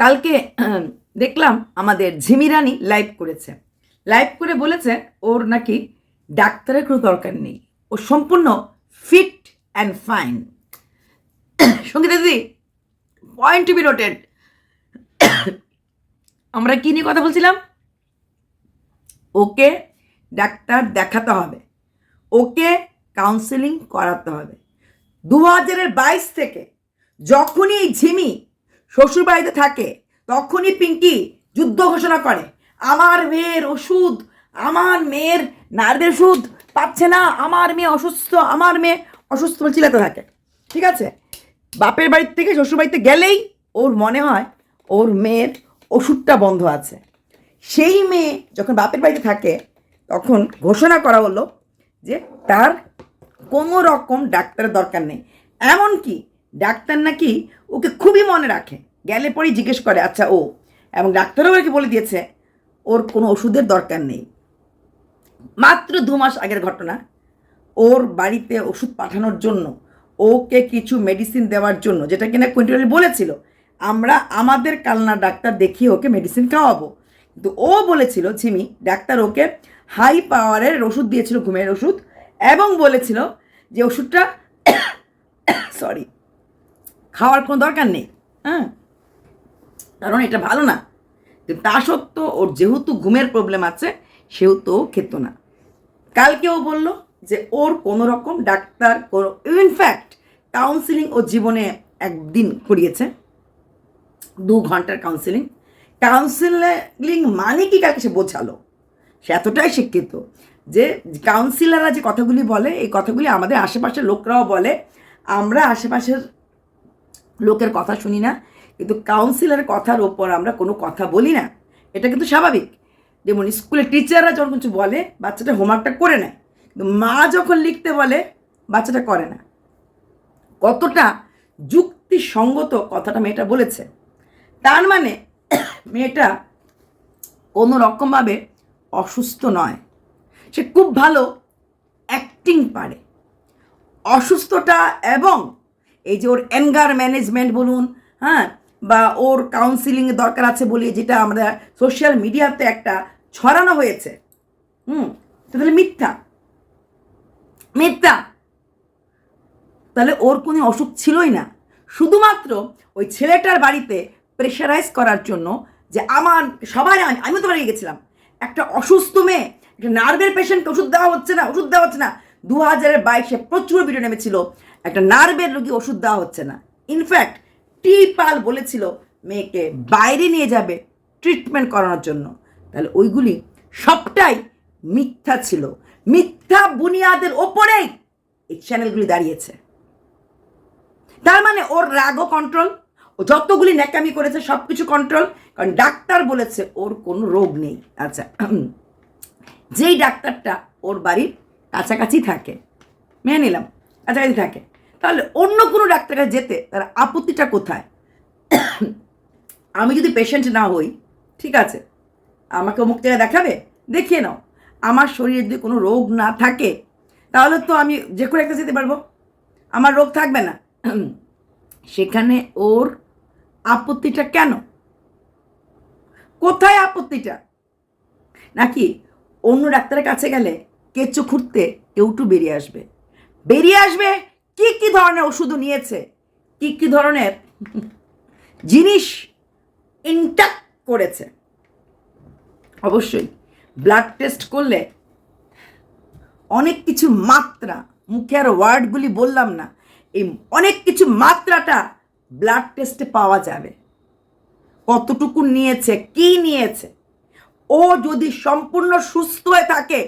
কালকে দেখলাম আমাদের ঝিমিরানি লাইভ করেছে। লাইভ করে বলেছে, ওর নাকি ডাক্তারের কোনো দরকার নেই। ও সম্পূর্ণ ফিট অ্যান্ড ফাইন সঙ্গীতা দিদি পয়েন্ট টু বি নোটেড আমরা কী নিয়ে কথা বলছিলাম? ওকে ডাক্তার দেখাতে হবে। ওকে কাউন্সেলিং করাতে হবে। দু হাজারের বাইশ থেকে যখনই এই ঝিমি শ্বশুরবাড়িতে থাকে, তখনই পিঙ্কি যুদ্ধ ঘোষণা করে, আমার মেয়ের ওষুধ, আমার মেয়ের নার্ভের ওষুধ পাচ্ছে না, আমার মেয়ে অসুস্থ, আমার মেয়ে অসুস্থ বলে চিল্লাতে থাকে। ঠিক আছে? বাপের বাড়ির থেকে শ্বশুরবাড়িতে গেলেই ওর মনে হয় ওর মেয়ের ওষুধটা বন্ধ আছে। সেই মেয়ে যখন বাপের বাড়িতে থাকে, তখন ঘোষণা করা হলো যে তার কোনো রকম ডাক্তারের দরকার নেই। এমনকি ডাক্তার নাকি ওকে খুবই মনে রাখে। গেলে পরেই জিজ্ঞেস করে আচ্ছা ও? এবং ডাক্তারও ওকে বলে দিয়েছে, ওর কোনো ওষুধের দরকার নেই। মাত্র দু মাস আগের ঘটনা, ওর বাড়িতে ওষুধ পাঠানোর জন্য, ওকে কিছু মেডিসিন দেওয়ার জন্য, যেটা কিনা কুইন্টালি বলেছিল, আমরা আমাদের কালনা ডাক্তার দেখিয়ে ওকে মেডিসিন খাওয়াবো। কিন্তু ও বলেছিল, ঝিমি, ডাক্তার ওকে হাই পাওয়ারের ওষুধ দিয়েছিল, ঘুমের ওষুধ, এবং বলেছিল যে ওষুধটা সরি খাওয়ার কোনো দরকার নেই হ্যাঁ? কারণ এটা ভালো না। তা সত্ত্বেও ওর যেহেতু ঘুমের প্রবলেম আছে, সেহেতু ও খেত না। কালকে ও বলল যে ওর কোনো রকম ডাক্তার কোনো ইনফ্যাক্ট কাউন্সিলিং ও জীবনে একদিন করিয়েছে। দু ঘণ্টার কাউন্সিলিং কাউন্সিলিং মানে কি কাকে সে বোঝালো? সে এতটাই শিক্ষিত যে কাউন্সিলাররা যে কথাগুলি বলে, এই কথাগুলি আমাদের আশেপাশের লোকরাও বলে। আমরা আশেপাশের লোকের কথা শুনি না, কিন্তু কাউন্সিলারের কথার ওপর আমরা কোনো কথা বলি না। এটা কিন্তু স্বাভাবিক। যেমন স্কুলে টিচাররা যখন কিছু বলে, বাচ্চাটা হোমওয়ার্কটা করে নেয়, কিন্তু মা যখন লিখতে বলে, বাচ্চাটা করে না। কতটা যুক্তিসঙ্গত কথাটা মেয়েটা বলেছে। তার মানে মেয়েটা কোনো রকমভাবে অসুস্থ নয়। সে খুব ভালো অ্যাক্টিং পারে। অসুস্থতা এবং এই যে ওর অ্যাঙ্গার ম্যানেজমেন্ট বলুন হ্যাঁ বা ওর কাউন্সিলিংয়ের দরকার আছে বলে যেটা আমরা সোশ্যাল মিডিয়াতে একটা ছড়ানো হয়েছে, হুম তাহলে মিথ্যা মিথ্যা। তাহলে ওর কোনো অসুখ ছিলই না। শুধুমাত্র ওই ছেলেটার বাড়িতে প্রেশারাইজ করার জন্য যে আমার সবাই আমি তো বাড়ি গেছিলাম, একটা অসুস্থ মেয়ে, একটা নার্ভের পেশেন্টকে ওষুধ দেওয়া হচ্ছে না, ওষুধ দেওয়া হচ্ছে না, দু হাজারের বাইশে প্রচুর ভিডিও নেমেছিল একটা নার্ভের রোগী ওষুধ দেওয়া হচ্ছে না। ইনফ্যাক্ট টি পাল বলেছিল, মেয়েকে বাইরে নিয়ে যাবে ট্রিটমেন্ট করানোর জন্য। তাহলে ওইগুলি সবটাই মিথ্যা ছিল। মিথ্যা বুনিয়াদের ওপরেই এই চ্যানেলগুলি দাঁড়িয়েছে। তার মানে ওর রাগও কন্ট্রোল ও যতগুলি ন্যাকামি করেছে সব কিছু কন্ট্রোল কারণ ডাক্তার বলেছে ওর কোনো রোগ নেই। আচ্ছা যেই ডাক্তারটা ওর বাড়ির কাছাকাছি থাকে, মেনে নিলাম। কাছাকাছি থাকে তাহলে অন্য কোনো ডাক্তারের কাছে যেতে তার আপত্তিটা কোথায়? আমি যদি পেশেন্ট না হই, ঠিক আছে, আমাকে অমুক জায়গায় দেখাবে? দেখিয়ে নাও। আমার শরীরে যদি কোনো রোগ না থাকে, তাহলে তো আমি যে কোনো একটা যেতে পারব। আমার রোগ থাকবে না। সেখানে ওর আপত্তিটা কেন? কোথায় আপত্তিটা? নাকি অন্য ডাক্তারের কাছে গেলে কেঁচো খুঁড়তে কেউটু বেরিয়ে আসবে? বেরিয়ে আসবে? কি কি ধরনের ওষুধ নিয়েছে? কি কি ধরনের জিনিস ইনটাক করেছে? অবশ্যই ব্লাড টেস্ট করলে অনেক কিছু মাত্রা, মুখে আর ওয়ার্ডগুলি বললাম না, এই অনেক কিছু মাত্রাটা ব্লাড টেস্টে পাওয়া যাবে। কতটুকু নিয়েছে, কি নিয়েছে? ও যদি সম্পূর্ণ সুস্থ হয়ে থাকে,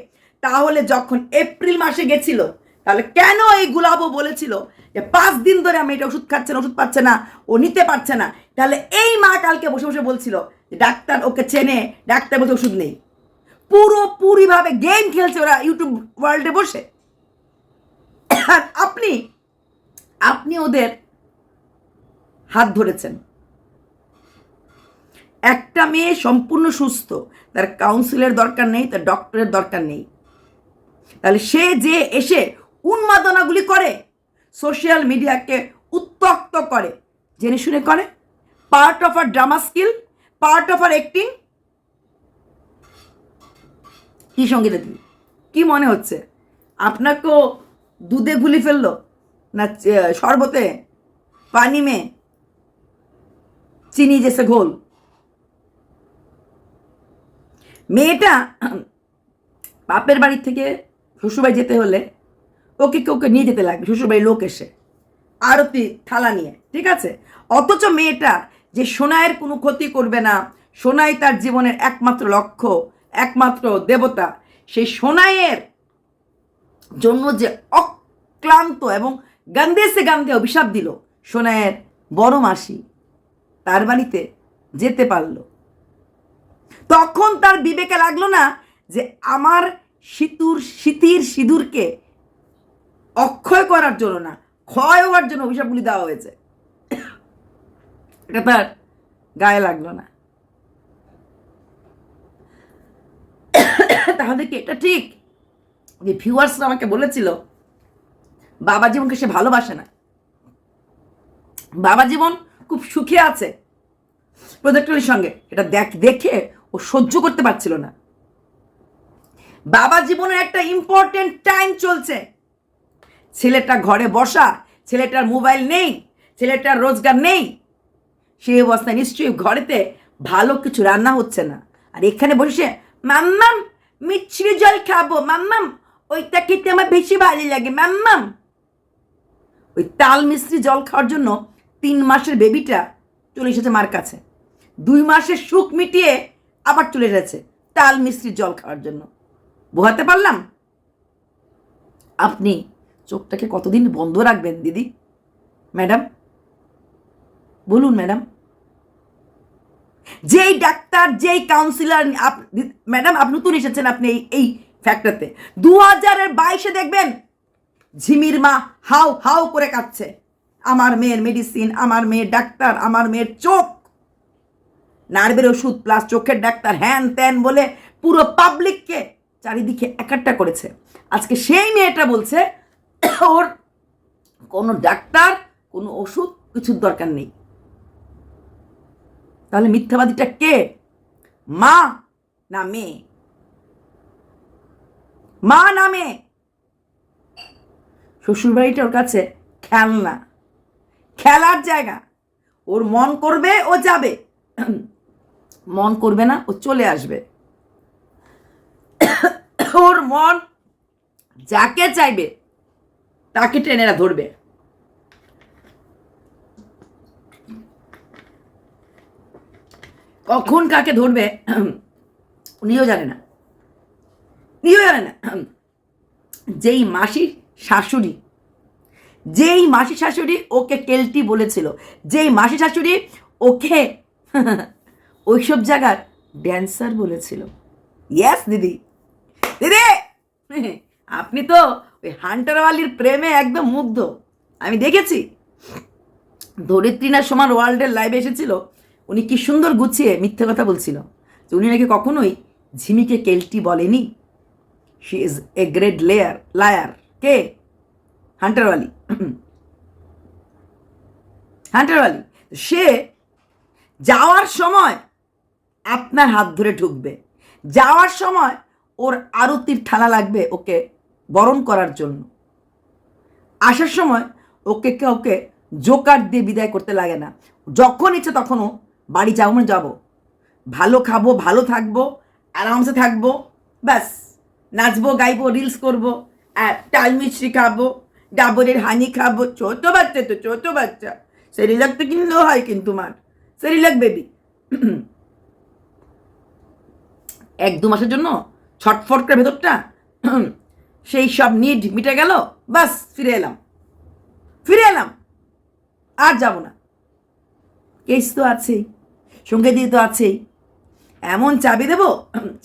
তাহলে যখন এপ্রিল মাসে গেছিল তাহলে কেন এই গুলাবো বলেছিল যে পাঁচ দিন ধরে আমি এটা ওষুধ খাচ্ছে না, ওষুধ পাচ্ছে না, ও নিতে পারছে না? তাহলে এই মা কালকে বসে বসে বলছিল ডাক্তার ওকে চেনে, ডাক্তার বলছে ওষুধ নেই। পুরোপুরিভাবে গেম খেলছে ওরা ইউটিউব ওয়ার্ল্ডে বসে। আর আপনি আপনি ওদের হাত ধরেছেন। একটা মেয়ে সম্পূর্ণ সুস্থ, তার কাউন্সিলের দরকার নেই, তার ডক্টরের দরকার নেই। তাহলে সে যে এসে উন্মাদনাগুলি করে সোশ্যাল মিডিয়াকে উত্তক্ত করে। জেনে শুনে করে part of our drama skill part of our acting কি সঙ্গীতা দিদি কি মনে হচ্ছে? আপনাকেও দুধে গুলি ফেলল? না শরবতে? পানি মে? চিনি যেসে ঘোল? মেয়েটা বাপের বাড়ি থেকে শ্বশুরবাড়ি যেতে হলে ওকে ওকে নিয়ে যেতে লাগবে? শ্বশুরবাড়ির লোক এসে। আরতি, থালা নিয়ে, ঠিক আছে? অথচ মেয়েটা যে সোনায়ের কোনো ক্ষতি করবে না, সোনাই তার জীবনের একমাত্র লক্ষ্য, একমাত্র দেবতা। সেই সোনাইয়ের জন্য যে অক্লান্ত এবং গান্ধে সে গান্ধে অভিশাপ দিল, সোনাইয়ের বড় মাসি তার বাড়িতে যেতে পারল। তখন তার বিবেকে লাগল না যে আমার সিতুর সিতির সিঁদুরকে অক্ষয় করার জন্য না, ক্ষয় হওয়ার জন্য অভিশাপগুলি দেওয়া হয়েছে। এটা তার গায়ে লাগল না। তাহলে কি এটা ঠিক? যে ভিউয়ার্সরা আমাকে বলেছিল, বাবা জীবনকে সে ভালোবাসে না। বাবা জীবন খুব সুখে আছে। প্রজেক্টরের সঙ্গে এটা দেখ, দেখে ও সহ্য করতে পারছিল না। বাবা জীবনের একটা ইম্পর্টেন্ট টাইম চলছে। ছেলেটা ঘরে বসা, ছেলেটার মোবাইল নেই, ছেলেটার রোজগার নেই সেই অবস্থায় নিশ্চয়ই ঘরেতে ভালো কিছু রান্না হচ্ছে না। আর এখানে বসে, মাম্মাম, মিছরি জল খাব, মাম্মাম, ওইটা খেতে আমার বেশি ভালো লাগে, মাম্মাম। ওই তাল মিশ্রি জল খাওয়ার জন্য তিন মাসের বেবিটা চলে এসেছে মার কাছে। দুই মাসের সুখ মিটিয়ে আবার চলে এসেছে তাল মিশ্রির জল খাওয়ার জন্য। বোঝাতে পারলাম? আপনি চোখটাকে কতদিন বন্ধ রাখবেন, দিদি? ম্যাডাম? বলুন, ম্যাডাম। যেই ডাক্তার, যেই কাউন্সিলার ম্যাডাম, আপনি নতুন এসেছেন আপনি এই এই ফ্যাক্টরতে দু হাজারের বাইশে দেখবেন, ঝিমির মা হাউ হাউ করে কাঁদছে। আমার মেয়ের মেডিসিন আমার মেয়ের ডাক্তার, আমার মেয়ের চোখ। নার্ভের ওষুধ প্লাস চোখের ডাক্তার, হ্যান ত্যান বলে পুরো পাবলিককে চারিদিকে একাট্টা করেছে। আজকে সেই মেয়েটা বলছে ওর কোনো ডাক্তার, কোনো ওষুধ, কিছুর দরকার নেই। তাহলে মিথ্যাবাদীটা কে? মা না মেয়ে? মা না মেয়ে? শ্বশুরবাড়িটা ওর কাছে খেলনা। খেলার জায়গা। ওর মন করবে, ও যাবে। মন করবে না, ও চলে আসবে। ওর মন যাকে চাইবে তাকে ট্রেনেরা ধরবে। কখন কাকে ধরবে উনিও জানে না। উনিও জানে না। যেই মাসি শাশুড়ি, যেই মাসি শাশুড়ি ওকে কেলটি বলেছিল, যেই মাসি শাশুড়ি ওকে ওইসব জায়গার ড্যান্সার বলেছিল। ইয়াস দিদি। দিদি! আপনি তো ওই হান্টারওয়ালির প্রেমে একদম মুগ্ধ। আমি দেখেছি। ধরিত্রীনার সমান ওয়ার্ল্ডের লাইভে এসেছিল। উনি কি সুন্দর গুছিয়ে মিথ্যে কথা বলছিল। যে উনি নাকি কখনোই ঝিমিকে কেলটি বলেনি। She is a great layer liar কে? হান্টারওয়ালি হান্টারওয়ালি সে যাওয়ার সময় আপনার হাত ধরে ঢুকবে। যাওয়ার সময় ওর আরতির থালা লাগবে ওকে বরণ করার জন্য। আসার সময় ওকে কাউকে জোকার দিয়ে বিদায় করতে লাগে না। যখন ইচ্ছে তখনও বাড়ি যাব মানে যাব। ভালো খাব, ভালো থাকব, আরামসে থাকব, ব্যাস। নাচবো, গাইবো রিলস করব টাল মিষ্টি খাব, ডাবরের হানি খাব। ছোট বাচ্চা তো, ছোট বাচ্চা। সেরিলাক তো কিনলেও হয় কিন্তু মার। Cerelac baby. এক দু মাসের জন্য ছটফট করে ভেতরটা সেই সব নিড মিটে গেল, বাস ফিরে এলাম। ফিরে এলাম, আর যাব না। কেস তো আছেই সঙ্গে দিয়ে তো আছেই। এমন চাবি দেব,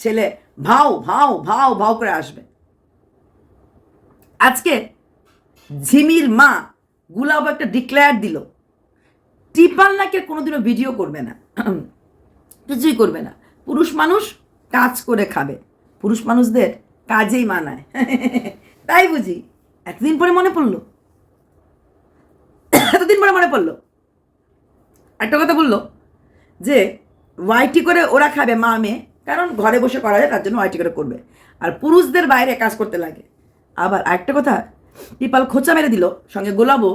ছেলে ভাও ভাও ভাও ভাও করে আসবে। আজকে ঝিমির মা গুলাব একটা ডিক্লেয়ার দিল। টিপাল নাকি কোনোদিনও ভিডিও করবে না। কিছুই করবে না। পুরুষ মানুষ কাজ করে খাবে। পুরুষ মানুষদের কাজেই মানায়। তাই বুঝি। এতদিন পরে মনে পড়ল। এতদিন পরে মনে পড়ল। একটা কথা বলল যে ওয়াইটি করে ওরা খাবে মা, মেয়ে। কারণ ঘরে বসে করা যায়, তার জন্য ওয়াইটি করে করবে। আর পুরুষদের বাইরে কাজ করতে লাগে। আবার আরেকটা কথা টিপাল খোঁচা মেরে দিল, সঙ্গে গোলাবো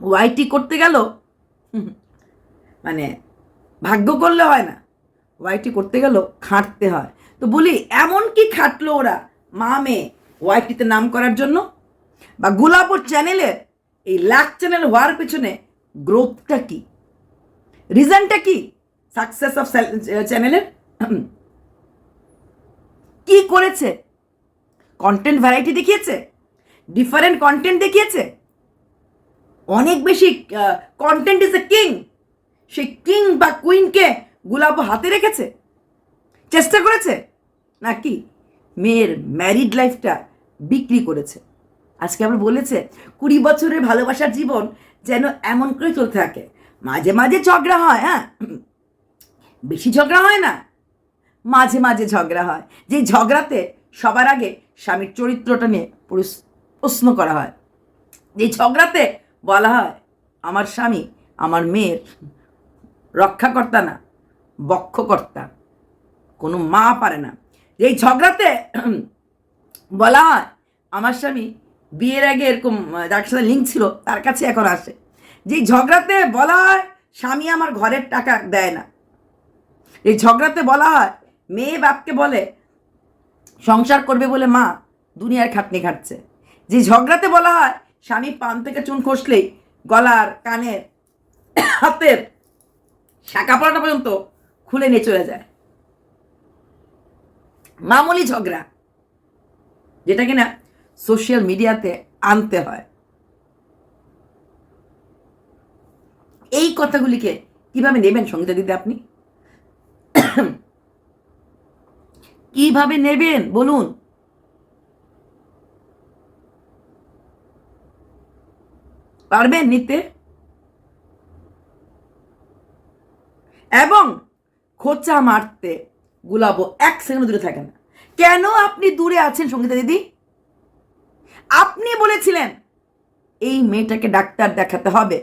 ওয়াইটি করতে গেল মানে ভাগ্য করলে হয় না। ওয়াইটি করতে গেল, খাটতে হয়। তো বলি, এমন কি খাটলো ওরা? মা, মেয়ে, ওয়াইটিতে নাম করার জন্য? বা গোলাপোর চ্যানেলে এই লাখ চ্যানেল হওয়ার পেছনে গ্রোথটা কি? রিজনটা কি? সাকসেস অফ চ্যানেলের কি করেছে? কন্টেন্ট ভ্যারাইটি দেখিয়েছে? ডিফারেন্ট কন্টেন্ট দেখিয়েছে? অনেক বেশি কন্টেন্ট ইজ এ কিং সেই কিং বা কুইনকে গুলাব হাতে রেখেছে? চেষ্টা করেছে? নাকি মেয়ের ম্যারিড লাইফটা বিক্রি করেছে? আজকে আবার বলেছে, কুড়ি বছরের ভালোবাসার জীবন যেন এমন করে চলতে থাকে। মাঝে মাঝে ঝগড়া হয় হ্যাঁ? বেশি ঝগড়া হয় না। মাঝে মাঝে ঝগড়া হয়। যে ঝগড়াতে সবার আগে স্বামীর চরিত্রটা নিয়ে প্রশ্ন করা হয়। যে ঝগড়াতে বলা হয়, আমার স্বামী আমার মেয়ের রক্ষাকর্তা না, বক্ষকর্তা। কোনো মা পারে না। এই ঝগড়াতে বলা হয়, আমার স্বামী বিয়ের আগে এরকম যার সাথে লিঙ্ক ছিল, তার কাছে এখন আসে। যেই ঝগড়াতে বলা হয়, স্বামী আমার ঘরের টাকা দেয় না। এই ঝগড়াতে বলা হয়, মেয়ে বাপকে বলে, সংসার করবে বলে মা দুনিয়ার খাটনি খাটছে। যে ঝগড়াতে বলা হয়, স্বামী পান থেকে চুন খসলেই গলার, কানের, হাতের শাখা পড়াটা পর্যন্ত খুলে নিয়ে চলে যায়। মামুলি ঝগড়া, যেটা কিনা সোশ্যাল মিডিয়াতে আনতে হয়। এই কথাগুলিকে কীভাবে নেবেন সঙ্গীতা দিদি আপনি? কীভাবে নেবেন? বলুন। পারবেন নিতে? এবং খোঁচা মারতে। গুলাবো এক সেকেন্ড দূরে থাকে না। কেন আপনি দূরে আছেন সঙ্গীতা দিদি? আপনি বলেছিলেন, এই মেয়েটাকে ডাক্তার দেখাতে হবে।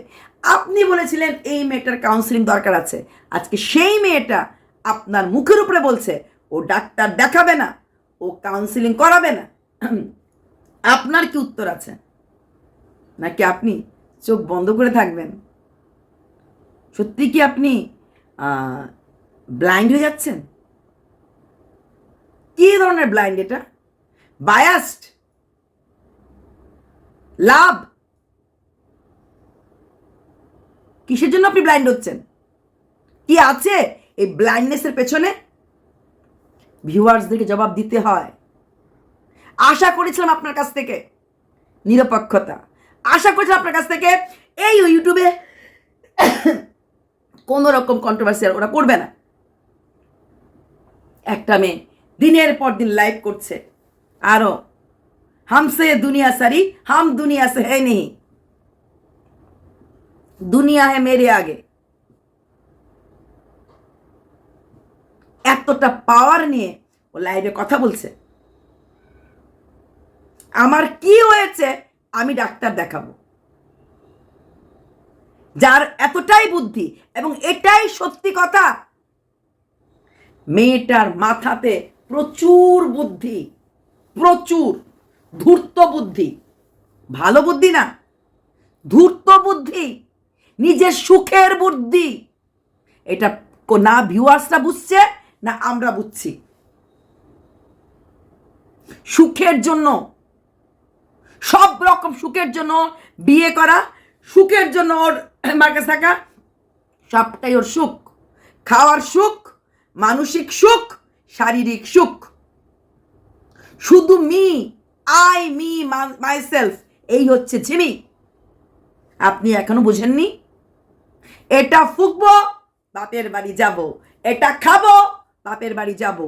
আপনি বলেছিলেন, এই মেয়েটার কাউন্সিলিং দরকার আছে। আজকে সেই মেয়েটা আপনার মুখের উপরে বলছে, ও ডাক্তার দেখাবে না, ও কাউন্সিলিং করাবে না। আপনার কি উত্তর আছে? নাকি আপনি চোখ বন্ধ করে থাকবেন? সত্যি কি আপনি ব্লাইন্ড হয়ে যাচ্ছেন? কি ধরনের ব্লাইন্ড এটা? Biased love? কিসের জন্য আপনি ব্লাইন্ড হচ্ছেন? কি আছে এই ব্লাইন্ডনেসের পেছনে? ভিউয়ার্সদেরকে জবাব দিতে হয়। আশা করেছিলাম আপনার কাছ থেকে নিরপেক্ষতা। আশা করেছিলাম আপনার কাছ থেকে এই ইউটিউবে কোনো রকম কন্ট্রোভার্সিয়াল ওরা করবে না। একটা মেয়ে দিনের পর দিন লাইভ করছে। আরও। হামসে দুনিয়া সারি, হাম দুনিয়া সে হে নেই দুনিয়া হে মেরে আগে। এতটা পাওয়ার নিয়ে ও লাইভে কথা বলছে। আমার কি হয়েছে আমি ডাক্তার দেখাবো। যার এতটাই বুদ্ধি এবং এটাই সত্যি কথা, মেয়েটার মাথাতে প্রচুর বুদ্ধি, প্রচুর ধূর্ত বুদ্ধি। ভালো বুদ্ধি না? ধূর্ত বুদ্ধি, নিজের সুখের বুদ্ধি। এটা না ভিউয়ার্সরা বুঝছে, না আমরা বুঝছি। সুখের জন্য, সব রকম সুখের জন্য বিয়ে করা, সুখের জন্য ওর মাকে থাকা সবটাই ওর সুখ। খাওয়ার সুখ, মানসিক সুখ শারীরিক সুখ। শুধু me I me myself এই হচ্ছে ঝিমি আপনি এখনও বুঝেননি? এটা ফুকবো, বাপের বাড়ি যাব। এটা খাব, বাপের বাড়ি যাব।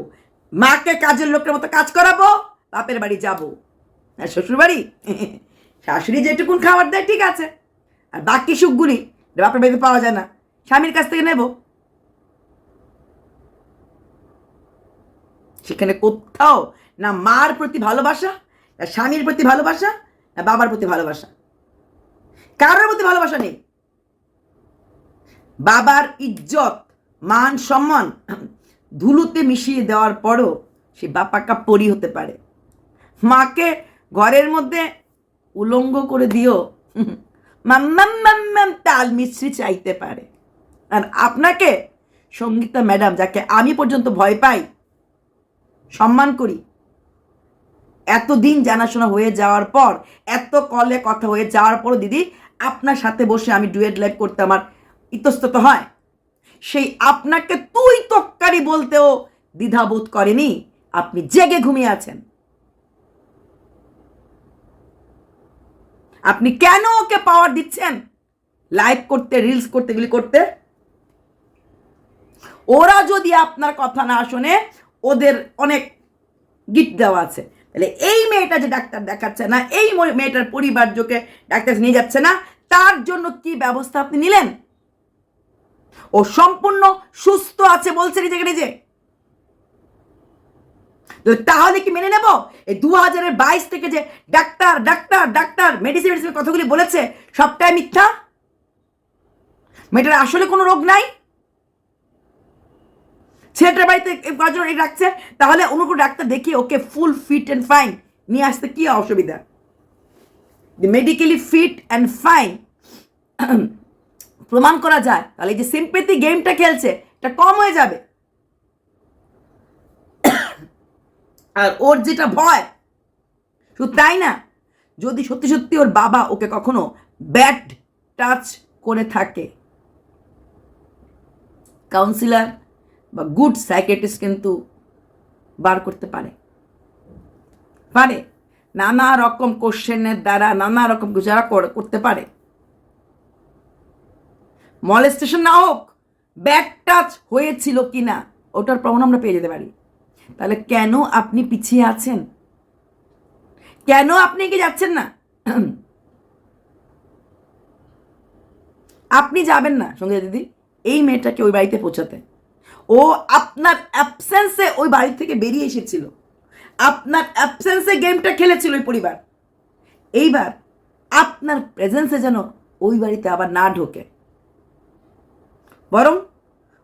মাকে কাজের লোকের মতো কাজ করাবো, বাপের বাড়ি যাব। আর শ্বশুর বাড়ি শাশুড়ি যেটুকুন খাবার দেয়, ঠিক আছে। আর বাকি সুখগুলি বাপের বাড়িতে পাওয়া যায় না। স্বামীর কাছ থেকে নেব। সেখানে কোথাও না মার প্রতি ভালোবাসা, না স্বামীর প্রতি ভালোবাসা, না বাবার প্রতি ভালোবাসা। কারোর প্রতি ভালোবাসা নেই। বাবার ইজ্জত, মান সম্মান ধুলোতে মিশিয়ে দেওয়ার পরও সে বাপাকা পরি হতে পারে। মাকে ঘরের মধ্যে উলঙ্গ করে দিও মাম্মাম তাল মিশ্রি চাইতে পারে। আর আপনাকে সঙ্গীতা ম্যাডাম, যাকে আমি পর্যন্ত ভয় পাই সম্মান করি। এতদিন জানাশোনা হয়ে যাওয়ার পর, এত কলে কথা হয়ে যাওয়ার পর দিদি আপনার সাথে বসে আমি ডুয়েট লাইভ করতে আমার ইতস্তত হয়। সেই আপনাকে তুই তক্কারি বলতেও দ্বিধাবোধ করেনি? আপনি জেগে ঘুমিয়ে আছেন। আপনি কেন ওকে পাওয়ার দিচ্ছেন? লাইভ করতে রিলস করতে, এগুলি করতে? ওরা যদি আপনার কথা না শোনে ওদের অনেক গিট দেওয়া আছে। তাহলে এই মেয়েটা যে ডাক্তার দেখাচ্ছে না, এই মেয়েটার পরিবার পরিবারজকে ডাক্তার নিয়ে যাচ্ছে না, তার জন্য কি ব্যবস্থা আপনি নিলেন? ও সম্পূর্ণ সুস্থ আছে বলছে নিজেকে নিজে। তাহলে কি মেনে নেব? এই দু হাজারের বাইশ থেকে যে doctor doctor doctor medicine medicine কথাগুলি বলেছে, সবটাই মিথ্যা? মেয়েটার আসলে কোনো রোগ নাই? ছেলেটার বাড়িতে এই রাখছে, তাহলে অন্য কোনো ডাক্তার দেখিয়ে ওকে ফুল ফিট অ্যান্ড ফাইন নিয়ে আসতে কি অসুবিধা? মেডিকেলি ফিট অ্যান্ড ফাইন প্রমাণ করা যায়। তাহলে যে সিম্পেথি গেমটা খেলছে, এটা কম হয়ে যাবে। আর ওর যেটা ভয়, শুধু তাই না, যদি সত্যি সত্যি ওর বাবা ওকে কখনো ব্যাড টাচ করে থাকে। কাউন্সিলর বা গুড সাইকেটিস্ট কিন্তু বার করতে পারে। পারে। নানা রকম কোশ্চেনের দ্বারা নানা রকম গুজারা করতে পারে। মলেস্টেশন না হোক ব্যাক টাচ হয়েছিল কি না ওটার প্রমাণ আমরা পেয়ে যেতে পারি। তাহলে কেন আপনি পিছিয়ে আছেন? কেন আপনি কি যাচ্ছেন না? আপনি যাবেন না সঙ্গে দিদি, এই মেয়েটাকে ওই বাড়িতে পৌঁছাতে। ও আপনার অ্যাবসেন্সে ওই বাড়ি থেকে বেরিয়ে এসেছিল। আপনার অ্যাবসেন্সে গেমটা খেলেছিল ওই পরিবার। এইবার আপনার প্রেজেন্সে যেন ওই বাড়িতে আবার না ঢোকে। বরং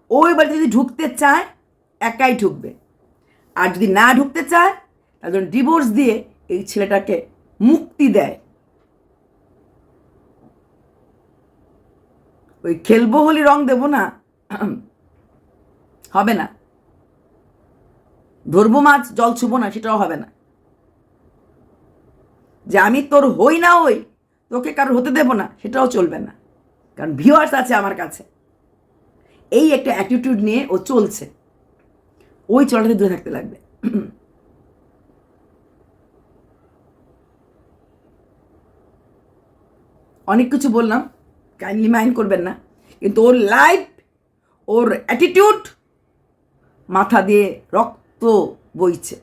ওই বাড়িতে যদি ঢুকতে চায়, একাই ঢুকবে। আর যদি না ঢুকতে চায় জন্য ডিভোর্স দিয়ে এই ছেলেটাকে মুক্তি দেয়। ওই খেলব হলি রং দেবো না। হবে না। ধরবো মাছ জল ছুবো না, সেটাও হবে না। যে আমি তোর হই না হই, তোকে কারোর হতে দেবো না, সেটাও চলবে না। কারণ ভিউয়ার্স আছে আমার কাছে। এই একটা অ্যাটিটিউড নিয়ে ও চলছে। ওই চলাতে দূরে থাকতে লাগবে। অনেক কিছু বললাম কাইন্ডলি মাইন্ড করবেন না। কিন্তু ওর লাইফ ওর অ্যাটিটিউড মাথা দিয়ে রক্ত বইছে।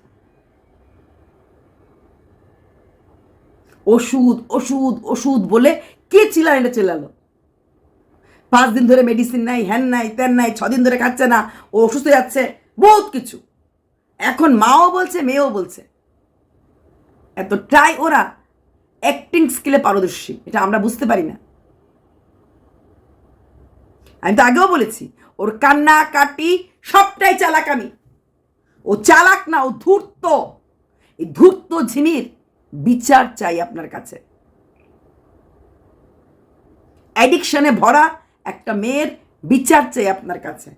ওষুধ ওষুধ ওষুধ বলে কে চিল্লা এটা চেলালো? পাঁচ দিন ধরে মেডিসিন নাই, হ্যান নাই, ত্যান নাই ছদিন ধরে খাচ্ছে না, ও অসুস্থ যাচ্ছে, বহুত কিছু। এখন মাও বলছে, মেয়েও বলছে। এতটাই ওরা অ্যাক্টিং স্কিলে পারদর্শী, এটা আমরা বুঝতে পারি না। আমি তো আগেও বলেছি ওর কান্না, কাটি, সবটাই চালাকামি। ও চালাক না, ও ধূর্ত। এই ধূর্ত ঝিমির বিচার চাই আপনার কাছে। অ্যাডিকশনে ভরা একটা মেয়ের বিচার চাই আপনার কাছে।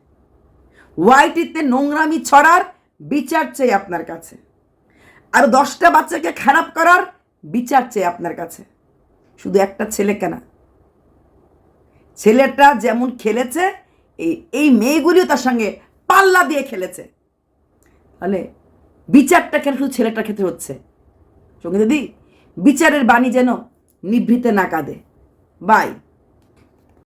ওয়াইটিতে নোংরামি ছড়ার বিচার চাই আপনার কাছে। আর দশটা বাচ্চাকে খারাপ করার বিচার চাই আপনার কাছে। শুধু একটা ছেলে কেনা ছেলেটা যেমন খেলেছে এই এই মেয়েগুলিও তার সঙ্গে পাল্লা দিয়ে খেলেছে। তাহলে বিচারটা কেন শুধু ছেলেটার ক্ষেত্রে হচ্ছে। সঙ্গে দিদি বিচারের বাণী যেন নিভৃতে না কাঁদে। বাই